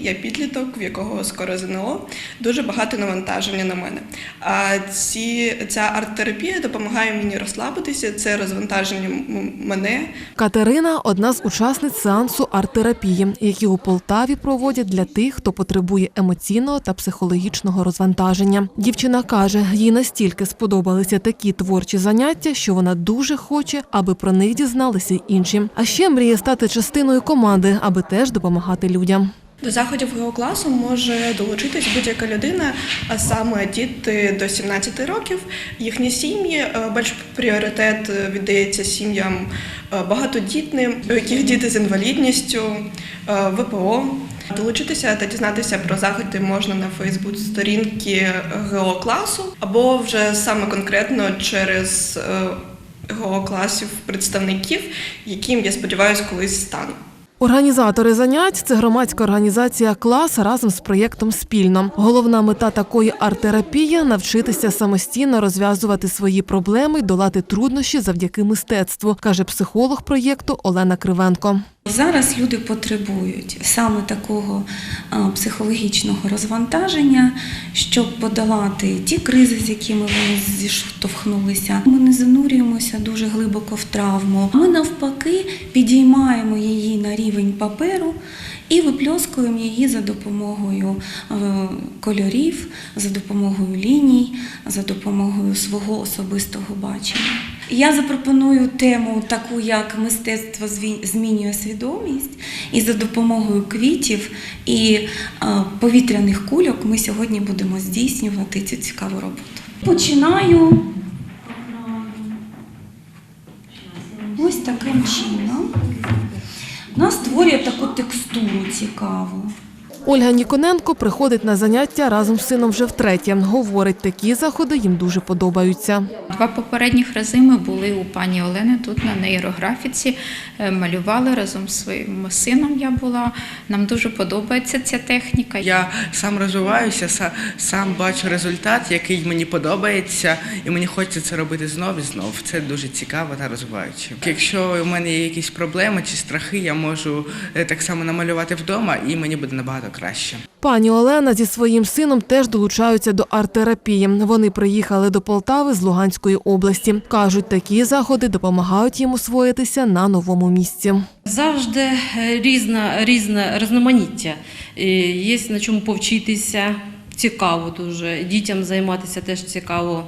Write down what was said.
Я підліток, в якого скоро ЗНО, дуже багато навантаження на мене. А ці, ця арт-терапія допомагає мені розслабитися, це розвантаження мене. Катерина одна з учасниць сеансу арт-терапії, які у Полтаві проводять для тих, хто потребує емоційного та психологічного розвантаження. Дівчина каже, їй настільки сподобалися такі творчі заняття, що вона дуже хоче, аби про них дізналися інші. А ще мріє стати частиною команди, аби теж допомагати людям. До заходів класу може долучитись будь-яка людина, а саме діти до 17 років. Їхні сім'ї е, більш пріоритет е, віддається сім'ям е, багатодітним, у яких діти з інвалідністю, ВПО. Долучитися та дізнатися про заходи можна на Фейсбук сторінки ГО класу або вже саме конкретно через ГО класів представників, яким я сподіваюся колись стану. Організатори занять це громадська організація клас разом з проєктом спільно. Головна мета такої арт-терапії – навчитися самостійно розв'язувати свої проблеми й долати труднощі завдяки мистецтву, каже психолог проєкту Олена Кривенко. Зараз люди потребують саме такого психологічного розвантаження, щоб подолати ті кризи, з якими вони зіштовхнулися. Ми не занурюємося дуже глибоко в травму. Ми навпаки підіймаємо її на рівень паперу і випльоскуємо її за допомогою е, кольорів, за допомогою ліній, за допомогою свого особистого бачення. Я запропоную тему таку, як мистецтво змінює свідомість, і за допомогою квітів і е, повітряних кульок ми сьогодні будемо здійснювати цю цікаву роботу. Починаю ось таким чином. Вона створює таку текстуру цікаву. Ольга Ніконенко приходить на заняття разом з сином вже втретє. Говорить, такі заходи їм дуже подобаються. Два попередніх рази ми були у пані Олени тут на нейрографіці, е, малювали разом з своїм сином. Я була. Нам дуже подобається ця техніка. Я сам розвиваюся, са- сам бачу результат, який мені подобається, і мені хочеться це робити знов і знов. Це дуже цікаво та розвиваюче. Якщо у мене є якісь проблеми чи страхи, я можу е, так само намалювати вдома, і мені буде набагато краще. Пані Олена зі своїм сином теж долучаються до арт-терапії. Вони приїхали до Полтави з Луганської області. кажуть, такі заходи допомагають їм освоїтися на новому місці. Завжди е, різна різна різноманіття. Е, є на чому повчитися. Цікаво дуже дітям займатися теж цікаво.